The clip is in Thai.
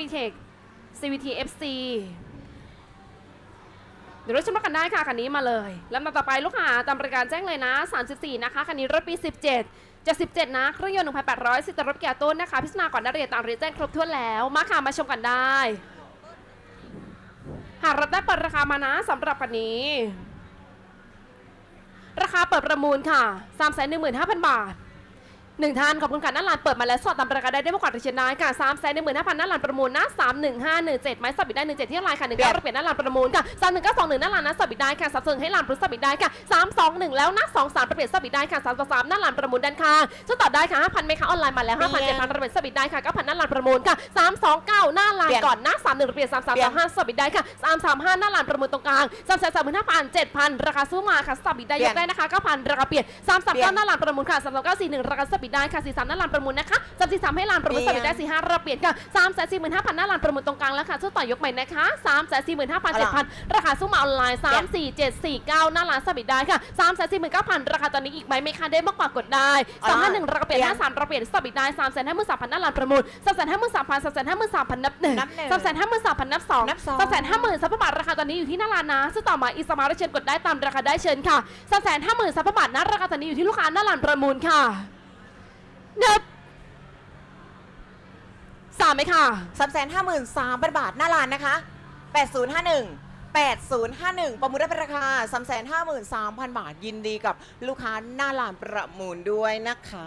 VTEC CVT FC เดี๋ยวรถชมรถกันได้ค่ะคันนี้มาเลยลำดับต่อไปลูกค้าตามรายการแจ้งเลยนะ 34 นะคะคันนี้รถปี 17จะ17 นะ เครื่องยนต์1,800สิตรถแก่ต้นนะคะ พิจารณาก่อนได้เรียนตามเรียนแจ้งครบถ้วนแล้ว มาค่ะมาชมกันได้ หากรับได้เปิดราคามานะสำหรับคันนี้ ราคาเปิดประมูลค่ะ315,000 บาท หนึ่งท่านขอบคุณค่ะหน้าลานเปิดมาแล้วสอดตามปราคาศได้ได้มากกว่าที่เชนได้ค่ะสามแสนหนึ่งหมื่นห้าพันหน้าลานประมูลนะสามหนึ่งห้าหนึ่งเจ็ดไม้สับบิดได้หนึ่งเจ็ดที่ลายค่ะหนึ่งเก้าเปลี่ยนหน้าลานประมูลค่ะสามหนึ่งเก้าสองหนึ่งหน้าลานนะสับบิดได้ค่ะสับเสริงให้ลานปรุสับบิดได้ค่ะสามสองหนึ่งแล้วนะสองสามเปลี่ยนสับบิดได้ค่ะสามสามหน้าลานประมูลด้านข้างจะต่อได้ค่ะห้าพันไหมคะออนไลน์มาแล้วห้าพันเจ็ดพันเปลี่ยนสับบิดได้ค่ะเก้าพันหน้าลานประมูลค่ะสามสองเก้าหน้าลานก่อนนะสามหนึ่งเปลี่ยนสามสามสามห้าสับบิดได้ค่ะสามสามห้าหน้าลานประมูลตรงกลางสามแสนสามหมื่นห้าพันเจ็ดพันราคาซื้อมาค่ะสับบิดได้ยกได้นะคะเก้าพันราคาเปลี่ยนสามสามเก้าหน้าลานประมูลค่ะสามสองเก้าสี่หนึ่งราคาสับบิดได้ค่ะสี่สามหน้าลานประมูลนะคะสามสี่สามให้ลานประมูลสับบิดได้สี่ห้าราคาเปลี่ยนค่ะสามแสนสี่หมื่นห้าพันหน้าลานประมูลตรงกลางแล้วค่ะซื้อต่อยกใหม่นะคะสามแสนสี่หมื่นห้าพันเจ็ดพันราคาซื้อมาออนไลน์สามสี่เจ็ดสี่เก้าหน้าลานสับบิดได้ค่ะสามแสนสี่หมื่นเก้าพันราคาตอนนี้อีกไหมไม่คะได้มากกว่ากดได้สามห้าหนึ่งราคาเปลี่ยนห้าสามราคาเปลี่ยนสับบิดได้สามแสนห้าหมื่นสามพันหน้าลานประมูลสามแสนห้าหมื่นสามพันสามแสนห้าหมื่นสามพันนับหนึ่งนับหนึ่งสามแสนห้าหมื่นสามพันนับสองนับสองสามแสนห้าหมื่นสามพันบาทราคาตอนนี้อยู่ที่หน้าร้านนะซึ่งต่อมาอีสมาร์ทเชิญกดได้ตามราคาได้เชิญค่ะสามแสนห้าหมื่นสามพันบาทนะราคาตอนนี้อยู่ที่ลูกค้าหน้าร้านประมูลค่ะ เนิบสามไหมค่ะ สามแสนห้าหมื่นสามพันบาทหน้าร้านนะคะแปดศูนย์ห้าหนึ่งแปดศูนย์ห้าหนึ่งประมูลได้เป็นราคาสามแสนห้าหมื่นสามพันบาทยินดีกับลูกค้าหน้าร้านประมูลด้วยนะคะ